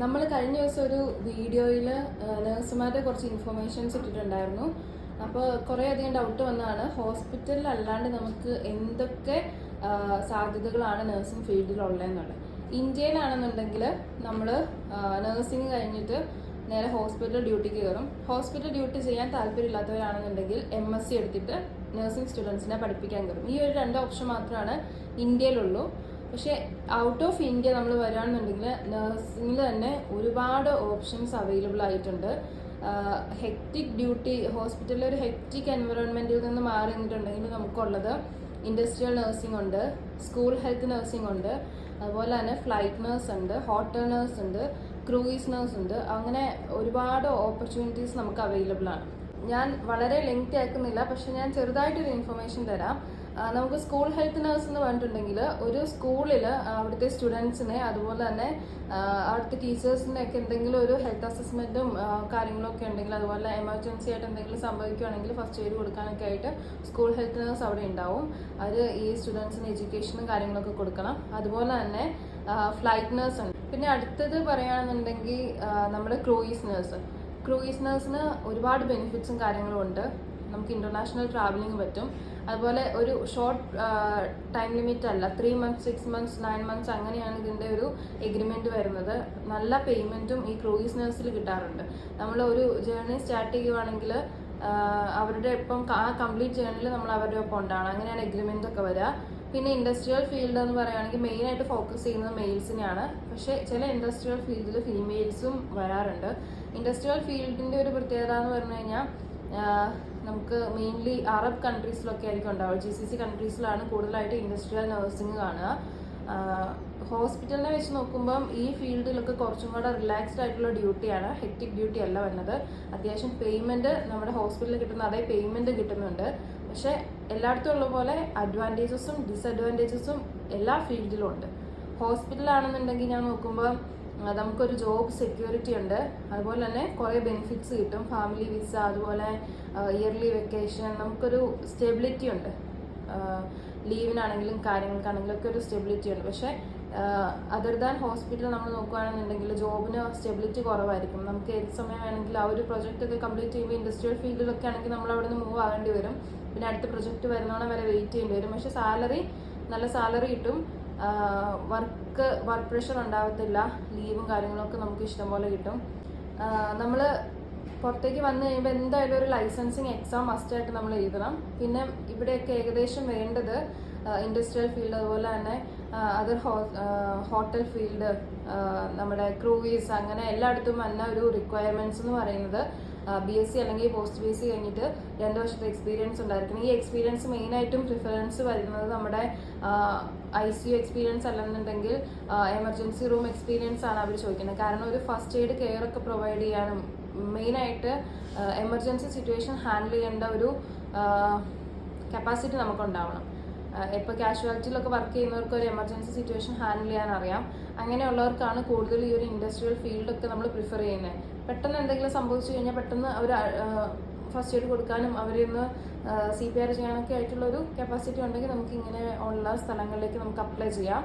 നമ്മൾ കഴിഞ്ഞ ദിവസം ഒരു വീഡിയോയിൽ നഴ്സുമാരുടെ കുറച്ച് ഇൻഫർമേഷൻസ് ഇട്ടിട്ടുണ്ടായിരുന്നു. അപ്പോൾ കുറേ അധികം ഡൗട്ട് വന്നതാണ്. ഹോസ്പിറ്റലിൽ അല്ലാണ്ട് നമുക്ക് എന്തൊക്കെ സാധ്യതകളാണ് നഴ്സിംഗ് ഫീൽഡിലുള്ളതെന്നുള്ളത് ഇന്ത്യയിലാണെന്നുണ്ടെങ്കിൽ നമ്മൾ നഴ്സിംഗ് കഴിഞ്ഞിട്ട് നേരെ ഹോസ്പിറ്റൽ ഡ്യൂട്ടിക്ക് കയറും. ഹോസ്പിറ്റൽ ഡ്യൂട്ടി ചെയ്യാൻ താല്പര്യമില്ലാത്തവരാണെന്നുണ്ടെങ്കിൽ എം എസ് സി എടുത്തിട്ട് നഴ്സിംഗ് സ്റ്റുഡൻസിനെ പഠിപ്പിക്കാൻ കയറും. ഈ ഒരു രണ്ട് ഓപ്ഷൻ മാത്രമാണ് ഇന്ത്യയിലുള്ളൂ. പക്ഷേ ഔട്ട് ഓഫ് ഇന്ത്യ നമ്മൾ വരികയാണെന്നുണ്ടെങ്കിൽ നഴ്സിംഗിൽ തന്നെ ഒരുപാട് ഓപ്ഷൻസ് അവൈലബിൾ ആയിട്ടുണ്ട്. ഹെക്റ്റിക് ഡ്യൂട്ടി ഹോസ്പിറ്റലിലെ ഒരു ഹെക്റ്റിക് എൻവറോൺമെന്റിൽ നിന്ന് മാറി നിന്നിട്ടുണ്ടെങ്കിൽ നമുക്കുള്ളത് ഇൻഡസ്ട്രിയൽ നഴ്സിംഗ് ഉണ്ട് സ്കൂൾ ഹെൽത്ത് നഴ്സിംഗ് ഉണ്ട് അതുപോലെ തന്നെ ഫ്ലൈറ്റ് നഴ്സ് ഉണ്ട് ഹോട്ടൽ നഴ്സ് ഉണ്ട് ക്രൂയിസ് നഴ്സ് ഉണ്ട്. അങ്ങനെ ഒരുപാട് ഓപ്പർച്യൂണിറ്റീസ് നമുക്ക് അവൈലബിൾ ആണ്. ഞാൻ വളരെ ലെങ്തി ആക്കുന്നില്ല പക്ഷെ ഞാൻ ചെറുതായിട്ടൊരു ഇൻഫർമേഷൻ തരാം. നമുക്ക് സ്കൂൾ ഹെൽത്ത് നഴ്സ് എന്ന് പറഞ്ഞിട്ടുണ്ടെങ്കിൽ ഒരു സ്കൂളിൽ അവിടുത്തെ സ്റ്റുഡൻസിനെ അതുപോലെ തന്നെ അവിടുത്തെ ടീച്ചേഴ്സിനെ ഒക്കെ എന്തെങ്കിലും ഒരു ഹെൽത്ത് അസസ്മെന്റും കാര്യങ്ങളൊക്കെ ഉണ്ടെങ്കിൽ അതുപോലെ എമർജൻസി ആയിട്ട് എന്തെങ്കിലും സംഭവിക്കുകയാണെങ്കിൽ ഫസ്റ്റ് എയ്ഡ് കൊടുക്കാനൊക്കെ ആയിട്ട് സ്കൂൾ ഹെൽത്ത് നഴ്സ് അവിടെ ഉണ്ടാവും. അത് ഈ സ്റ്റുഡൻസിന് എഡ്യൂക്കേഷനും കാര്യങ്ങളൊക്കെ കൊടുക്കണം. അതുപോലെ തന്നെ ഫ്ലൈറ്റ് നഴ്സ് ഉണ്ട്. പിന്നെ അടുത്തത് പറയുകയാണെന്നുണ്ടെങ്കിൽ നമ്മുടെ ക്രൂയിസ് നഴ്സ് ക്രൂയിസ് നഴ്സിന് ഒരുപാട് ബെനിഫിറ്റ്സും കാര്യങ്ങളും ഉണ്ട്. നമുക്ക് ഇന്റർനാഷണൽ ട്രാവലിംഗ് പറ്റും. അതുപോലെ ഒരു ഷോർട്ട് ടൈം ലിമിറ്റ് അല്ല. Three months six months nine months അങ്ങനെയാണ് ഇതിന്റെ ഒരു എഗ്രിമെന്റ് വരുന്നത്. നല്ല പേയ്മെന്റും ഈ ക്രൂയിസ് നഴ്സിൽ കിട്ടാറുണ്ട്. നമ്മൾ ഒരു ജേർണി സ്റ്റാർട്ട് ചെയ്യുവാണെങ്കിൽ അവരുടെ ഒപ്പം ആ കംപ്ലീറ്റ് ജേർണിയിൽ നമ്മൾ അവരുടെ ഒപ്പം ഉണ്ടാണ് അങ്ങനെയാണ് എഗ്രിമെന്റ് ഒക്കെ വരിക പിന്നെ ഇൻഡസ്ട്രിയൽ ഫീൽഡ് എന്ന് പറയുകയാണെങ്കിൽ മെയിനായിട്ട് ഫോക്കസ് ചെയ്യുന്നത് മെയിൽസിനെയാണ് പക്ഷേ ചില ഇൻഡസ്ട്രിയൽ ഫീൽഡിൽ ഫീമെയിൽസും വരാറുണ്ട്. ഇൻഡസ്ട്രിയൽ ഫീൽഡിന്റെ ഒരു പ്രത്യേകത എന്ന് പറഞ്ഞു കഴിഞ്ഞാൽ നമുക്ക് മെയിൻലി അറബ് കൺട്രീസിലൊക്കെ ആയിരിക്കും ഉണ്ടാവുക. ജി സി സി കൺട്രീസിലാണ് കൂടുതലായിട്ട് ഇൻഡസ്ട്രിയൽ നഴ്സിംഗ് കാണുക. ഹോസ്പിറ്റലിനെ വെച്ച് നോക്കുമ്പം ഈ ഫീൽഡിലൊക്കെ കുറച്ചും കൂടെ റിലാക്സ്ഡ് ആയിട്ടുള്ള ഡ്യൂട്ടിയാണ് ഹെക്റ്റിക് ഡ്യൂട്ടി അല്ല വരുന്നത്. അത്യാവശ്യം പേയ്മെന്റ് നമ്മുടെ ഹോസ്പിറ്റലിൽ കിട്ടുന്ന അതേ പേയ്മെന്റ് കിട്ടുന്നുണ്ട്. പക്ഷേ എല്ലായിടത്തും ഉള്ള പോലെ അഡ്വാന്റേജസും ഡിസഡ്വാന്റേജസും എല്ലാ ഫീൽഡിലും ഉണ്ട്. ഹോസ്പിറ്റലാണെന്നുണ്ടെങ്കിൽ ഞാൻ നോക്കുമ്പോൾ നമുക്കൊരു ജോബ് സെക്യൂരിറ്റി ഉണ്ട്. അതുപോലെ തന്നെ കുറേ ബെനിഫിറ്റ്സ് കിട്ടും. ഫാമിലി വിസ അതുപോലെ ഇയർലി വെക്കേഷൻ നമുക്കൊരു സ്റ്റെബിലിറ്റി ഉണ്ട്. ലീവിനാണെങ്കിലും കാര്യങ്ങൾക്കാണെങ്കിലും ഒക്കെ ഒരു സ്റ്റെബിലിറ്റി ഉണ്ട്. പക്ഷേ അതർ ദാൻ ഹോസ്പിറ്റൽ നമ്മൾ നോക്കുകയാണെന്നുണ്ടെങ്കിൽ ജോബിന് സ്റ്റെബിലിറ്റി കുറവായിരിക്കും. നമുക്ക് ഏത് സമയം വേണമെങ്കിലും ആ ഒരു പ്രൊജക്റ്റ് ഒക്കെ കംപ്ലീറ്റ് ചെയ്യുമ്പോൾ ഇൻഡസ്ട്രിയൽ ഫീൽഡിലൊക്കെ ആണെങ്കിൽ നമ്മൾ അവിടെ നിന്ന് മൂവ് ആകേണ്ടി വരും. പിന്നെ അടുത്ത പ്രൊജക്റ്റ് വരുന്നോണം വരെ വെയിറ്റ് ചെയ്യേണ്ടി വരും. പക്ഷേ സാലറി നല്ല സാലറി കിട്ടും. വർക്ക് വർക്ക് പ്രഷർ ഉണ്ടാവത്തില്ല. ലീവും കാര്യങ്ങളൊക്കെ നമുക്ക് ഇഷ്ടംപോലെ കിട്ടും. നമ്മൾ പുറത്തേക്ക് വന്നു കഴിയുമ്പോൾ എന്തായാലും ഒരു ലൈസൻസിങ് എക്സാം മസ്റ്റായിട്ട് നമ്മൾ എഴുതണം. പിന്നെ ഇവിടെയൊക്കെ ഏകദേശം വേണ്ടത് ഇൻഡസ്ട്രിയൽ ഫീൽഡ് അതുപോലെ തന്നെ അതർ ഹോട്ടൽ ഫീൽഡ് നമ്മുടെ ക്രൂവീസ് അങ്ങനെ എല്ലായിടത്തും വന്ന ഒരു റിക്വയർമെന്റ്സ് എന്ന് പറയുന്നത് ബി എസ് സി അല്ലെങ്കിൽ പോസ്റ്റ് ബി എസ് സി കഴിഞ്ഞിട്ട് രണ്ട് വർഷത്തെ എക്സ്പീരിയൻസ് ഉണ്ടായിരിക്കണം. ഈ എക്സ്പീരിയൻസ് മെയിനായിട്ടും പ്രിഫറൻസ് വരുന്നത് നമ്മുടെ ഐ സി യു എക്സ്പീരിയൻസ് അല്ലെന്നുണ്ടെങ്കിൽ എമർജൻസി റൂം എക്സ്പീരിയൻസ് ആണ് അവർ ചോദിക്കുന്നത്. കാരണം ഒരു ഫസ്റ്റ് എയ്ഡ് കെയർ ഒക്കെ പ്രൊവൈഡ് ചെയ്യാനും മെയിനായിട്ട് എമർജൻസി സിറ്റുവേഷൻ ഹാൻഡിൽ ചെയ്യേണ്ട ഒരു കപ്പാസിറ്റി നമുക്കുണ്ടാവണം. ഇപ്പോൾ കാഷ്വാലിറ്റിയിലൊക്കെ വർക്ക് ചെയ്യുന്നവർക്ക് ഒരു എമർജൻസി സിറ്റുവേഷൻ ഹാൻഡിൽ ചെയ്യാൻ അറിയാം. അങ്ങനെയുള്ളവർക്കാണ് കൂടുതൽ ഈ ഒരു ഇൻഡസ്ട്രിയൽ ഫീൽഡൊക്കെ നമ്മൾ പ്രിഫർ ചെയ്യുന്നത് പെട്ടെന്ന് എന്തെങ്കിലും സംഭവിച്ചു കഴിഞ്ഞാൽ പെട്ടെന്ന് അവർ ഫസ്റ്റ് എയ്ഡ് കൊടുക്കാനും അവരെ ഒന്ന് സി പി ആർ ചെയ്യാനൊക്കെ ആയിട്ടുള്ള ഒരു കപ്പാസിറ്റി ഉണ്ടെങ്കിൽ നമുക്ക് ഇങ്ങനെ ഉള്ള സ്ഥലങ്ങളിലേക്ക് നമുക്ക് അപ്ലൈ ചെയ്യാം.